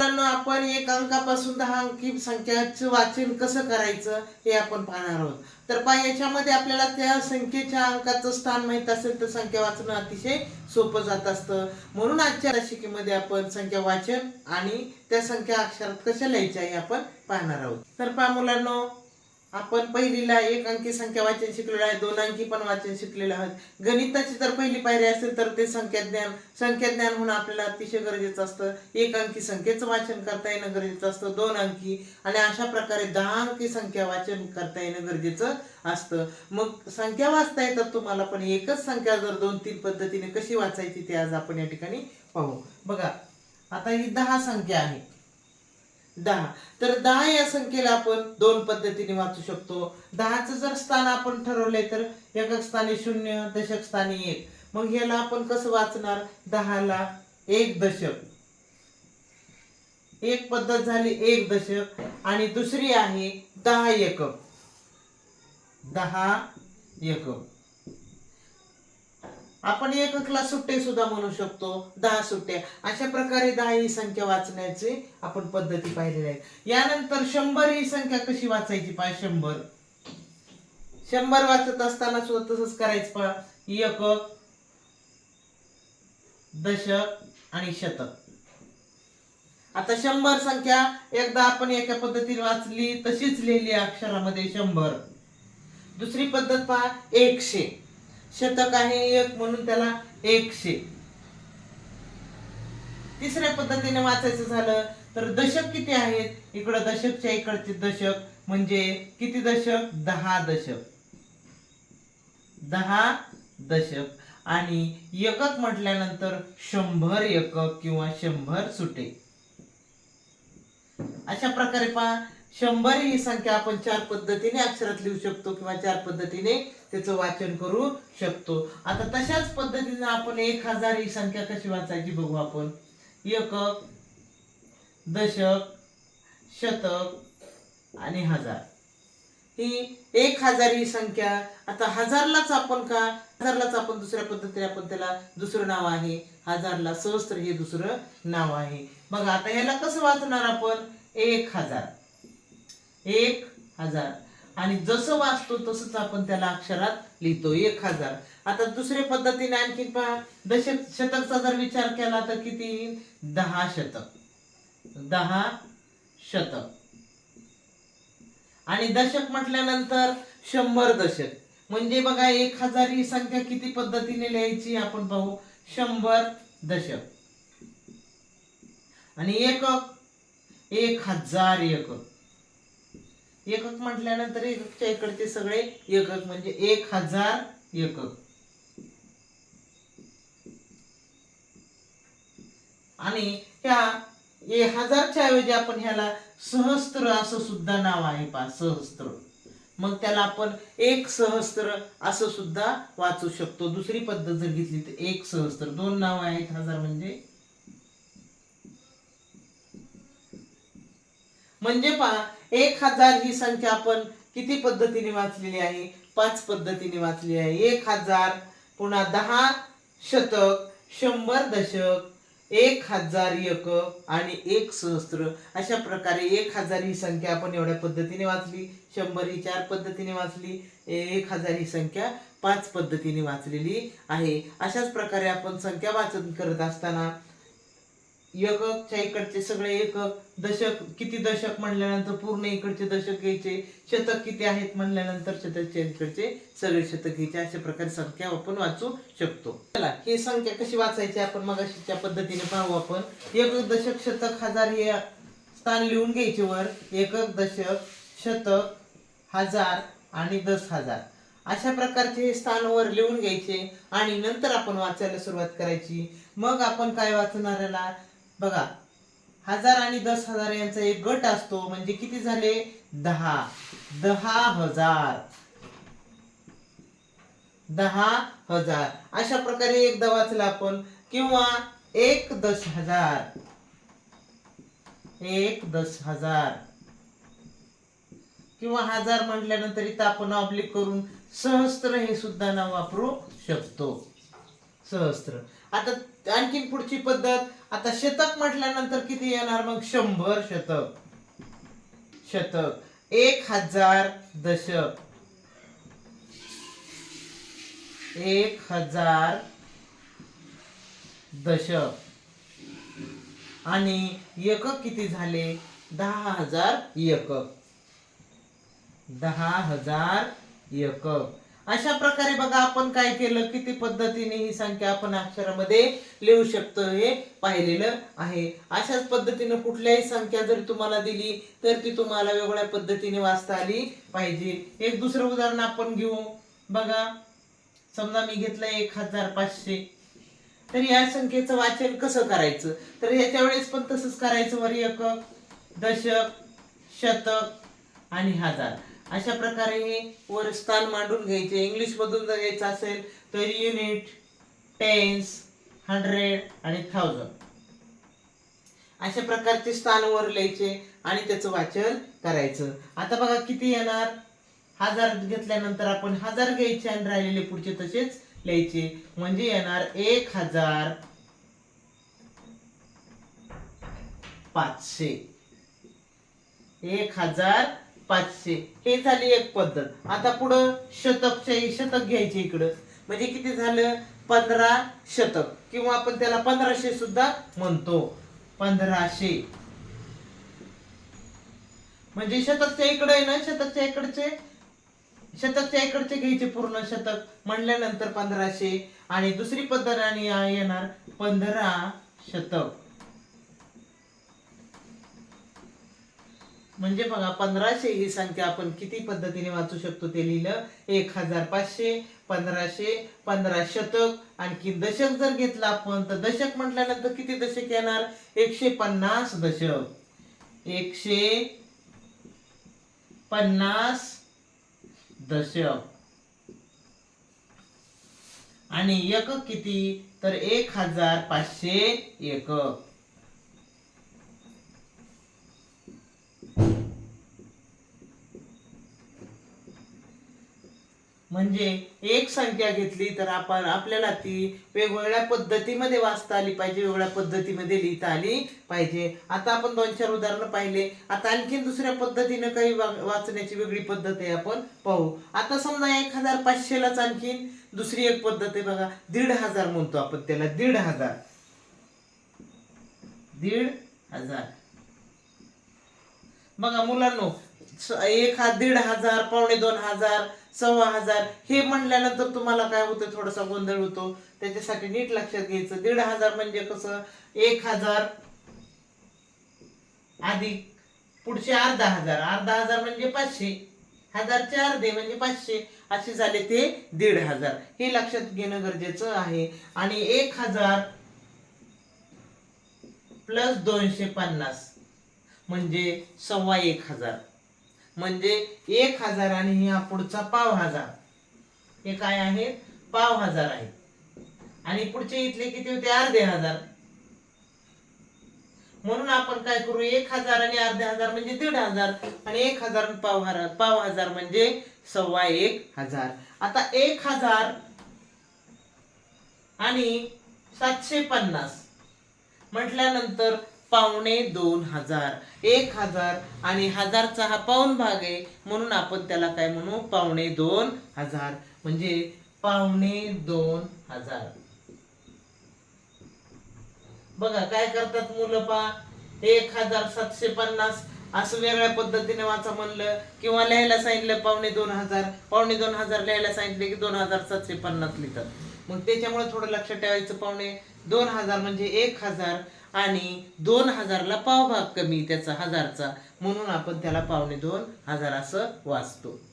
मित्रांनो आपण एक अंकापासून दहा अंकी संख्याचं वाचन कसं करायचं हे आपण पाहणार आहोत. तर पहा याच्यामध्ये आपल्याला त्या संख्येच्या अंकाचं स्थान माहीत असेल तर संख्या वाचणं अतिशय सोपं जात असतं. म्हणून आजच्या राशिकेमध्ये आपण संख्या वाचन आणि त्या संख्या अक्षरात कशा लिहायच्या हे आपण पाहणार आहोत. तर पहा मुलांनो आपण पहिलीला एक अंकी संख्या वाचन शिकलेलो आहे दोन अंकी पण वाचन शिकलेलो आहोत. गणिताची जर पहिली पायरी असेल तर ते संख्या ज्ञान संख्या ज्ञान होणं आपल्याला अतिशय गरजेचं असतं. एक अंकी संख्येचं वाचन करता येणं गरजेचं असतं दोन अंकी आणि अशा प्रकारे दहा अंकी संख्या वाचन करता येणं गरजेचं असतं. मग संख्या वाचता येतात तुम्हाला पण एकच संख्या जर दोन तीन पद्धतीने कशी वाचायची ते आज आपण या ठिकाणी पाहू. बघा आता ही दहा संख्या आहे. दहा. तर दहा या संख्येला आपण दोन पद्धतीने वाचू शकतो. दहाचं जर स्थान आपण ठरवलंय तर एकक स्थानी शून्य दशक स्थानी एक. मग ह्याला आपण कसं वाचणार? दहाला एक दशक. एक पद्धत झाली एक दशक आणि दुसरी आहे दहा एकक. दहा एकक. आपण एककला सुट्टे सुद्धा म्हणू शकतो दहा सुट्ट्या अशा प्रकारे दहा ही संख्या वाचण्याची आपण पद्धती पाहिलेल्या आहेत यानंतर शंभर ही संख्या कशी वाचायची पहा शंभर. शंभर वाचत असताना सुद्धा तसंच करायचं पहा. एकक दशक आणि शतक. आता शंभर संख्या एकदा आपण एका पद्धतीने वाचली तशीच लिहिली अक्षरामध्ये शंभर. दुसरी पद्धत पहा एकशे. शतक आहे एक म्हणून त्याला एकशे. तिसऱ्या पद्धतीने वाचायचं झालं तर दशक किती आहेत? इकडं दशकच्या इकडचे दशक म्हणजे किती दशक? दहा दशक. दहा दशक. आणि एकक म्हटल्यानंतर शंभर एकक किंवा शंभर सुटे. अशा प्रकारे पहा शंभर ही संख्या आपण चार पद्धतीने अक्षरात लिहू शकतो किंवा चार पद्धतीने त्याचं वाचन करू शकतो. आता तशाच पद्धतीने आपण एक हजार ही संख्या कशी वाचायची बघू आपण. एकक दशक शतक आणि हजार. ही एक हजार ही संख्या आता हजारलाच आपण का? हजारलाच आपण दुसऱ्या पद्धतीने आपण त्याला दुसरं नाव आहे. हजारला सहस्त्र हे दुसरं नाव आहे. बघा आता ह्याला कसं वाचणार आपण? एक हजार. एक हजार. आणि जसं वाचतो तसंच आपण त्याला अक्षरात लिहितो एक हजार. आता दुसऱ्या पद्धतीने आणखी पहा. दशक शतकचा जर विचार केला तर किती येईल? दहा शतक. दहा शतक. आणि दशक म्हटल्यानंतर शंभर दशक. म्हणजे बघा एक हजार ही संख्या किती पद्धतीने लिहायची आपण पाहू? शंभर दशक. आणि एकक? एक हजार एकक. एकक म्हटल्यानंतर एककच्या इकडचे सगळे एकक म्हणजे एक हजार एकक. आणि ह्या हजारच्या ऐवजी आपण ह्याला सहस्त्र असं सुद्धा नाव आहे पा सहस्त्र. मग त्याला आपण एक सहस्त्र असं सुद्धा वाचू शकतो. दुसरी पद्धत जर घेतली तर एक सहस्त्र. दोन नाव आहेत हजार म्हणजे म्हणजे पहा एक हजार ही संख्या आपण किती पद्धतीने वाचलेली आहे? पाच पद्धतीने वाचली आहे. एक हजार पुन्हा दहा शतक शंभर दशक एक हजार एक आणि एक सहस्त्र अशा प्रकारे एक हजार ही संख्या आपण एवढ्या पद्धतीने वाचली. शंभर ही चार पद्धतीने वाचली. एक हजार ही संख्या पाच पद्धतीने वाचलेली आहे. अशाच प्रकारे आपण संख्या वाचन करत असताना एककच्या इकडचे सगळे एकक दशक किती दशक म्हणल्यानंतर पूर्ण इकडचे दशक घ्यायचे शतक किती आहेत म्हणल्यानंतर शतकच्या इकडचे सगळे शतक घ्यायचे अशा प्रकारे संख्या आपण वाचू शकतो. चला ही संख्या कशी वाचायची आपण मग त्या पद्धतीने पाहू आपण. एकक दशक शतक हजार हे स्थान लिहून घ्यायचे वर. एकक दशक शतक हजार आणि दस हजार. अशा प्रकारचे हे स्थान वर लिहून घ्यायचे आणि नंतर आपण वाचायला सुरुवात करायची. मग आपण काय वाचणार बघा हजार आणि दस हजार यांचा एक गट असतो म्हणजे किती झाले? दहा. दहा हजार. दहा हजार. अशा प्रकारे एकदा वाचला आपण. किंवा एक दस हजार. एक दस हजार. किंवा हजार म्हटल्यानंतर इथं आपण ऑब्लिक करून सहस्त्र हे सुद्धा नाव वापरू शकतो. सहस्त्र. आता आणखीन पुढची पद्धत आता शतक म्हटल्यानंतर किती येणार मग? शंभर शतक. शतक. एक हजार दशक. एक हजार दशक. आणि एकक किती झाले? दहा हजार एकक. दहा हजार एकक. अशा प्रकारे बघा आपण काय केलं? किती पद्धतीने ही संख्या आपण अक्षरामध्ये लिहू शकतो हे पाहिलेलं आहे. अशाच पद्धतीने कुठल्याही संख्या जर तुम्हाला दिली तर ती तुम्हाला वेगळ्या पद्धतीने वाचता आली पाहिजे. एक दुसरं उदाहरण आपण घेऊ. बघा समजा मी घेतलं एक हजार पाचशे. तर या संख्येचं वाचन कसं करायचं? तर याच्या वेळेस पण तसंच करायचं वर एकक दशक शतक आणि हजार. अशा प्रकारे हे वर स्थान मांडून घ्यायचे. इंग्लिश मधून जर घ्यायचं असेल तर युनिट टेन्स हंड्रेड आणि थाउजंड अशा प्रकारचे स्थान वर लिहायचे आणि त्याचं वाचन करायचं. आता बघा किती येणार? हजार घेतल्यानंतर आपण हजार घ्यायचे आणि राहिलेले पुढचे तसेच लिहायचे. म्हणजे येणार एक हजार पाचशे. एक हजार पाचशे. हे झाली एक पद्धत. आता पुढं शतकच्या शतक घ्यायचे इकडं. म्हणजे किती झालं? पंधरा शतक. किंवा आपण त्याला पंधराशे सुद्धा म्हणतो. पंधराशे. म्हणजे शतकच्या इकडे आहे ना? शतकच्या इकडचे? शतकच्या इकडचे घ्यायचे पूर्ण शतक. म्हणल्यानंतर पंधराशे. आणि दुसरी पद्धत आणि येणार पंधरा शतक. म्हणजे बघा पंधराशे ही संख्या आपण किती पद्धतीने वाचू शकतो ते लिहिलं? एक हजार पाचशे पंधराशे पंधरा शतक. आणखी दशक जर घेतला आपण तर दशक म्हटल्यानंतर किती दशक येणार? एकशे पन्नास दशक. एकशे पन्नास दशक. आणि एक किती? तर एक हजार पाचशे एकक. म्हणजे एक संख्या घेतली तर आपण आपल्याला ती वेगवेगळ्या पद्धतीमध्ये वाचता आली पाहिजे वेगळ्या पद्धतीमध्ये लिहिता आली पाहिजे. आता आपण दोन चार उदाहरणं पाहिले. आता आणखीन दुसऱ्या पद्धतीनं काही वा- वाचण्याची वेगळी पद्धत आहे आपण पाहू. आता समजा एक हजार पाचशेलाच आणखीन दुसरी एक पद्धत आहे बघा. दीड हजार म्हणतो आपण त्याला. दीड हजार. दीड हजार. बघा मुलांनो स- एक हा दीड हजार पावणे दोन हजार सव्वा हजार. हे म्हणल्यानंतर तुम्हाला काय होतं? थोडासा गोंधळ होतो. त्याच्यासाठी नीट लक्षात घ्यायचं. दीड हजार म्हणजे कसं? एक हजार. अधिक पुढचे अर्धा हजार. अर्धा हजार म्हणजे पाचशे. हजारचे अर्धे म्हणजे पाचशे. असे झाले ते दीड हजार. हे लक्षात घेणं गरजेचं आहे. आणि एक हजार प्लस दोनशे पन्नास म्हणजे सव्वा एक हजार. म्हणजे एक हजार आणि ह्या पुढचा पाव हजार. हे काय आहे? पाव हजार आहे. आणि पुढचे इथले किती होते? अर्धे हजार. म्हणून आपण काय करू? एक हजार आणि अर्धे हजार म्हणजे दीड हजार. आणि एक हजार पाव हजार पाव हजार म्हणजे सव्वा एक हजार. आता एक हजार आणि सातशे पन्नास. म्हटल्यानंतर पावणे दोन हजार. एक हजार आणि हजारचा हा पाऊन भाग आहे. म्हणून आपण त्याला काय म्हणू? पावणे दोन हजार. म्हणजे पावणे दोन हजार. बघा काय करतात मुलं पा एक हजार सातशे पन्नास असं वेगळ्या पद्धतीने वाचा म्हणलं. किंवा लिहायला सांगितलं पावणे दोन हजार. पावणे दोन हजार लिहायला सांगितले की दोन हजार सातशे पन्नास लिहितात. मग त्याच्यामुळे थोडं लक्षात ठेवायचं पावणे दोन हजार म्हणजे एक हजार. आणि दोन हजारला पाव भाग कमी त्याचा हजारचा. म्हणून आपण त्याला पावणे दोन हजार असं वाचतो.